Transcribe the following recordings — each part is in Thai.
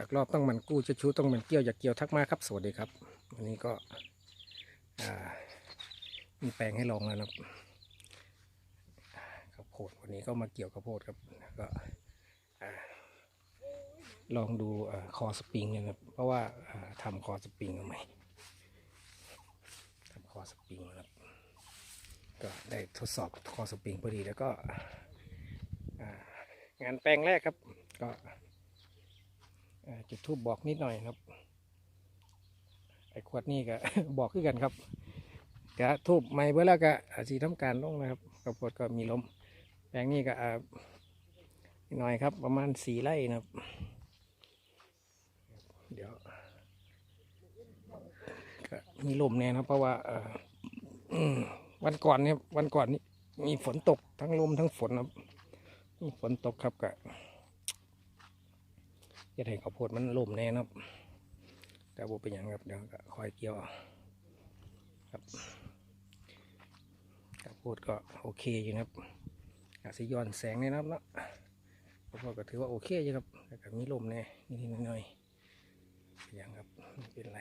ดักรอบต้องมันกู้จะชูต้องมันเกี่ยวอยากเกี่ยวทักมาครับสวัสดีครับ วันนี้ก็มีแปลงให้ลองแล้วนะครับข้าวโพดวันนี้ก็มาเกี่ยวข้าวโพดครับก็ลองดูอคอสปริงเนี่ยนะครับเพราะว่าอ่าทำคอสปริงมาใหม่ทำคอสปริงนะครับก็ได้ทดสอบคอสปริงพอดีแล้วก็งานแปลงแรกครับก็ จุดทูบบอกนิดหน่อยครับ ไอ้ขวดนี่ก็ บอกขึ้นกันครับกะทูบไม่เบื่อแล้วก็อาสีทำการลงนะครับกระปดก็มีลมแปลงนี้ก็นิดหน่อยครับ ประมาณสี่ไร่นะครับ เดี๋ยวก็มีลมแน่นะเพราะว่าอวันก่อนเนี่ยวันก่อนนี้มีฝนตกทั้งลมทั้งฝนครับมีฝนตกครับก็ จะให้ข้าวโพดมันล่มแน่นะครับ แต่บุเป็นอย่างครับเดี๋ยวก็คอยเกี่ยวครับข้าวโพดก็โอเคอยู่นะครับอาจจะย้อนแสงแน่นะครับเนาะข้าวโพดก็ถือว่าโอเคอยู่ครับแต่ก็มีลมแน่นิดๆหน่อยๆอย่างครับไม่เป็นไร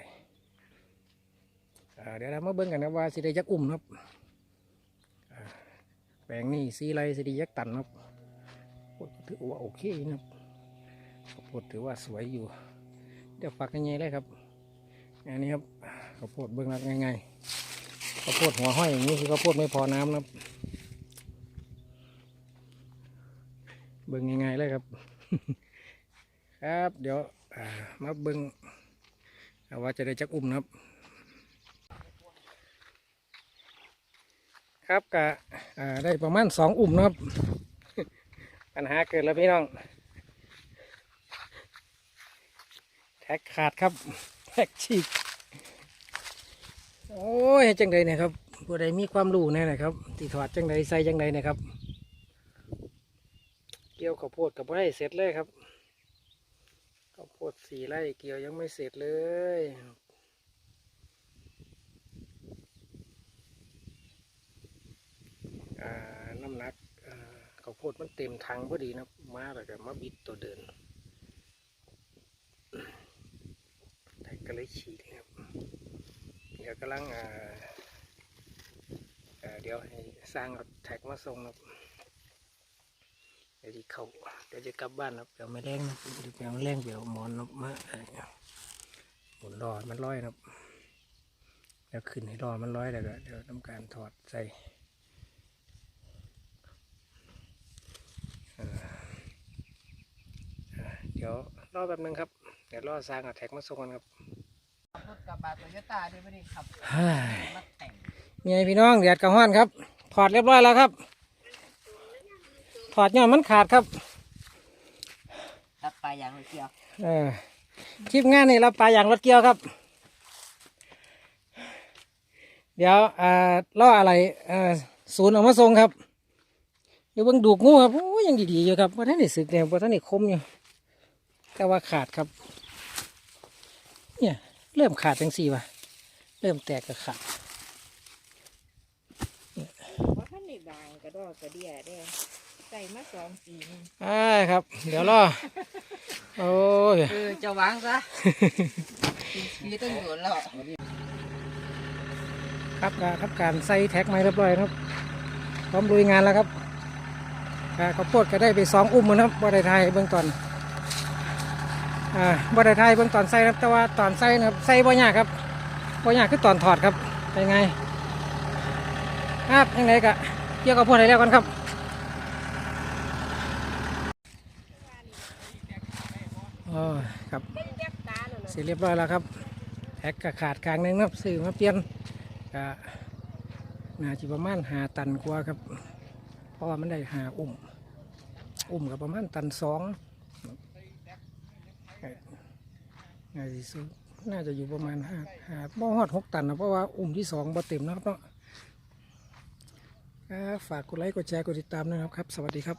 เดี๋ยวเรามาเบิ่งกันนะว่าสิได้ยักอุ่มครับแปลงนี่สีไรสิได้ยักตันครับถือว่าโอเคนะครับ ข้าวโพดถือว่าสวยอยู่ เดี๋ยวฝักง่ายๆเลยครับ อันนี้ครับข้าวโพดเบื้องหลังง่ายๆข้าวโพดหัวห้อยอย่างนี้คือข้าวโพดไม่พอน้ำนะครับเบื้องง่ายๆเลยครับ ครับเดี๋ยวมาเบิ้งว่าจะได้จักอุ้มนะครับ ครับกะได้ประมาณสองอุ่มนะครับ ปัญหาเกิดแล้วพี่น้อง แท็กขาดครับแท็กฉีกโอ้ยจังใดเนี่ยครับผู้ใดมีความรู้แน่นะครับตีถอดจังใดใส่จังใดนะครับ เกี่ยวข้าวโพดกับไร่เสร็จเลยครับข้าวโพดสี่ไร่เกี่ยวยังไม่เสร็จเลยอ่าน้ำหนักข้าวโพดมันเต็มถังพอดีนะครับมาแล้วก็มาบิดตัวเดิน แท็กก็ เลยฉีดครับ เดี๋ยวกำลังเดี๋ยวให้สร้างเอาแท็กมาส่งครับเดี๋ยวจะเข้าเดี๋ยวจะกลับบ้านครับเดี๋ยวไม่แรงนะเดี๋ยวไม่แรงเดี๋ยวหมอนครับมาหมุนรอมันร้อยครับแล้วขึ้นให้รอมันร้อยแล้วก็เดี๋ยวทำการถอดใส่เดี๋ยวรอแป๊บนึงครับ เดี๋ยวรอสร้างเอาแท็กมาส่งกันครับ รถกระบะโตโยต้าด้วยไม่ได้ขับเฮ้ยมาแต่งไงพี่น้องแดดกระห้อนครับ ถอดเรียบร้อยแล้วครับ ถอดเนี่ยมันขาดครับรับปลาอย่างเดียวเออทีมงานนี่เราปลาอย่างรถเกี่ยวครับ เดี๋ยวอ่าล่ออะไรอ่าศูนย์เออกมาส่งครับเดี๋ยวเบิ่งดูกงูครับโอ้ยยังดีๆอยู่ครับว่าท่านนี่สึกเนี่ยว่าท่านนี่คมอยู่แต่ว่าขาดครับ เนี่ย เริ่มขาดจังสี่วะเริ่มแตกก็ขาดเพราะท่านในบางกระดอกกระเดียเด้ใส่มาสองปีนึงใช่ครับ เดี๋ยวรอ โอ้ยเออจะวางซะปีต้องโดนแล้วครับการครับการใส่แท็กไม้เรียบร้อยครับ พร้อมลุยงานแล้วครับอ่าข้าวโพดก็ได้ไปสองอุ้มแล้วนะครับบ่ได้ไทยเบื้องต้น อ่าบ่ได้ไทยเบื้องตอนใส่นะครับแต่ว่าตอนใส่นะครับใส่บ่ยากครับบ่ยากคือตอนถอดครับเป็นไงครับยังไงกะเกี่ยวกับพวกไหนแล้วกันครับโอ้ยครับเสร็จเรียบร้อยแล้วครับแท็กก็ขาดกลางนึงครับซื้อมาเปลี่ยนก็น่าจะประมาณหาตันกว่าครับ เพราะว่ามันได้หาอุ้ม อุ้มกับประมาณตันสอง น่าจะซื้อน่าจะอยู่ประมาณห้าหาบ่หอดหกตันนะเพราะว่าอุ่มที่สองบ่เต็มนะครับเนาะฝากกดไลค์กดแชร์กดติดตามนะครับ สวัสดีครับ